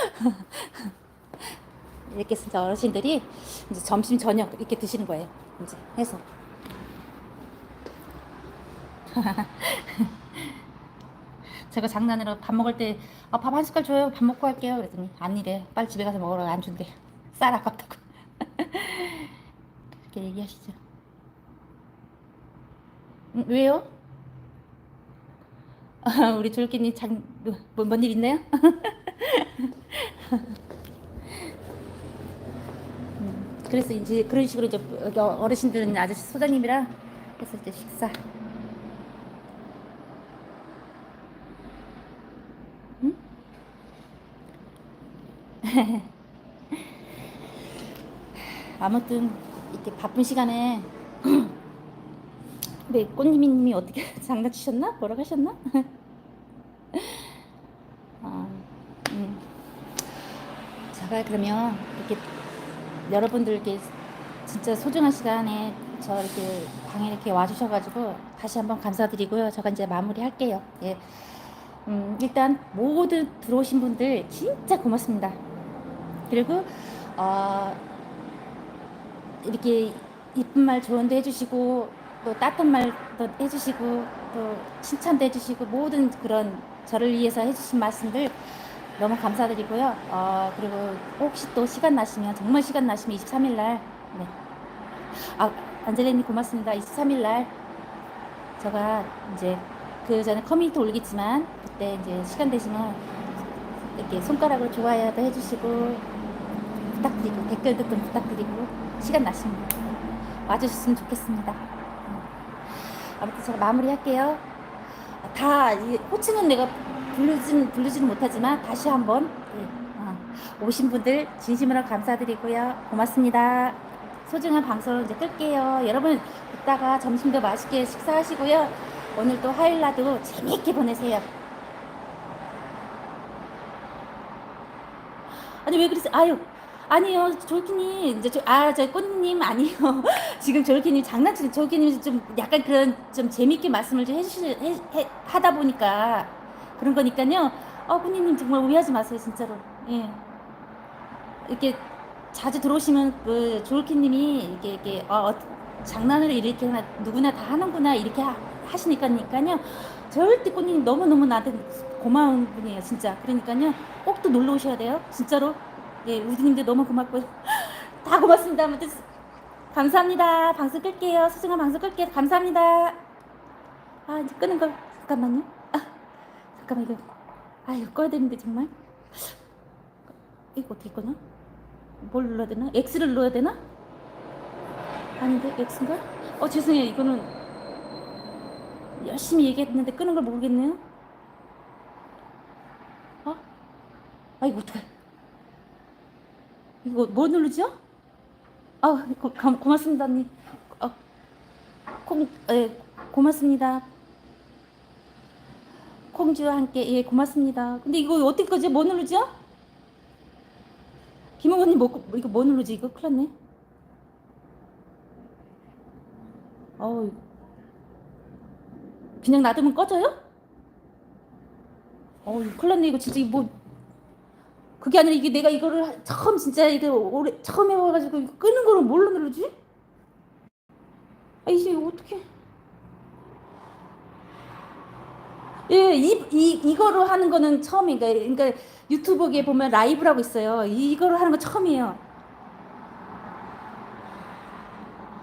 이렇게 진짜 어르신들이 이제 점심 저녁 이렇게 드시는 거예요. 이제 해서. 제가 장난으로 밥 먹을 때 아, 밥 한 숟갈 줘요. 밥 먹고 할게요. 그랬더니 아니래. 빨리 집에 가서 먹으러 안 준대. 쌀 아깝다고. 그렇게 얘기하시죠. 음, 왜요? 아, 우리 졸기님 장, 뭐, 뭔일 있나요? 음, 그래서 이제 그런 식으로 이제 어르신들은 아저씨 소장님이랑 해서 이제 식사. 응? 아무튼 이렇게 바쁜 시간에 네, 꽃님이님이 어떻게 장난치셨나? 뭐라고 하셨나? 아, 음. 제가 그러면 이렇게 여러분들께 진짜 소중한 시간에 저 이렇게 방에 이렇게 와주셔가지고 다시 한번 감사드리고요. 제가 이제 마무리할게요. 예. 음, 일단 모든 들어오신 분들 진짜 고맙습니다. 그리고 어, 이렇게 이쁜 말 조언도 해주시고 또 따뜻한 말도 해주시고 또 칭찬도 해주시고 모든 그런 저를 위해서 해주신 말씀들 너무 감사드리고요. 어, 그리고 혹시 또 시간 나시면 정말 시간 나시면 23일 날 네. 아 안젤레님 고맙습니다. 23일 날 제가 이제 그 전에 커뮤니티 올리겠지만 그때 이제 시간 되시면 이렇게 손가락으로 좋아요도 해주시고 부탁드리고 댓글도 좀 부탁드리고 시간 나시면 와주셨으면 좋겠습니다. 아무튼 제가 마무리할게요. 다 이 호칭은 내가 부르진 부르지는 못하지만 다시 한번 예, 어, 오신 분들 진심으로 감사드리고요. 고맙습니다. 소중한 방송을 이제 끌게요. 여러분 이따가 점심도 맛있게 식사하시고요. 오늘 또 화요일날도 재미있게 보내세요. 아니 왜 그러세요? 아유 아니요 졸키님 이제 저, 아저 꽃님 아니요 지금 졸키님 장난치는 졸키님 좀 약간 그런 좀 재밌게 말씀을 좀 해주시 해, 해, 하다 보니까 그런 거니까요 어 꽃님 정말 오해하지 마세요 진짜로 예 이렇게 자주 들어오시면 그 졸키님이 이렇게 이렇게 어, 어, 장난을 이렇게 하나 누구나 다 하는구나 이렇게 하, 하시니까니까요 절대 꽃님 너무 너무 나한테 고마운 분이에요 진짜 그러니까요 꼭 또 놀러 오셔야 돼요 진짜로 예, 우디님들 너무 고맙고요. 다 고맙습니다. 아무튼 감사합니다. 방송 끌게요. 소중한 방송 끌게요. 감사합니다. 아 이제 끄는 걸 잠깐만요. 아 잠깐만 이거 아 이거 꺼야 되는데 정말 이거 어떻게 꺼나? 뭘 눌러야 되나? X를 눌러야 되나? 아닌데 X인가? 어 죄송해요. 이거는 열심히 얘기했는데 끄는 걸 모르겠네요. 어? 아 이거 어떡해? 이거 뭐 누르죠? 아, 고, 고, 고맙습니다, 언니. 어, 콩, 예, 고맙습니다. 콩주와 함께, 예, 고맙습니다. 근데 이거 어떻게 거지? 뭐 누르죠? 김호건님 뭐, 이거 뭐 누르지? 이거 큰일 났네. 어우, 그냥 놔두면 꺼져요? 어우, 큰일 났네. 이거 진짜 이거 뭐, 그게 아니라 이게 내가 이거를 처음 진짜 이게 오래 처음 해봐가지고 이거 끄는 거를 뭘로 누르지? 아 이게 어떻게? 예, 이, 이, 이거로 하는 거는 처음이니까, 그러니까 유튜브에 보면 라이브라고 있어요. 이거로 하는 거 처음이에요.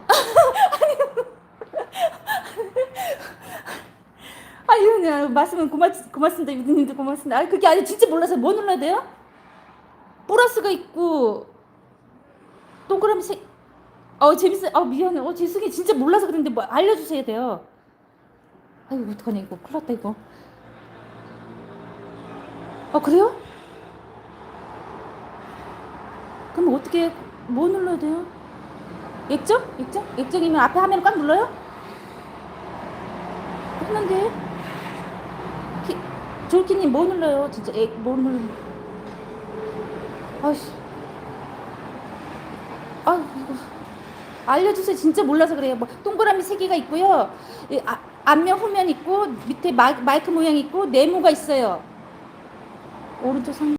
아유, 그냥 말씀은 고맙, 고맙습니다. 유진님도 고맙습니다. 아, 그게 아니 진짜 몰라서 뭐 눌러야 돼요? 플러스가 있고 동그라미 색. 어 재밌어. 아 미안해. 어 재승이 진짜 몰라서 그런데 뭐 알려주셔야 돼요. 아이고 어떡하냐 이거 큰일 났다 이거. 어 그래요? 그럼 어떻게 뭐 눌러야 돼요? 액정? 액정? 액정이면 앞에 화면 꽉 눌러요? 했는데 키, 졸키님 뭐 눌러요? 진짜 액, 뭐 눌러? 아이씨. 아 이거 알려주세요. 진짜 몰라서 그래요. 뭐 동그라미 세 개가 있고요. 이 아, 앞면 후면 있고 밑에 마, 마이크 모양 있고 네모가 있어요. 오른쪽 상.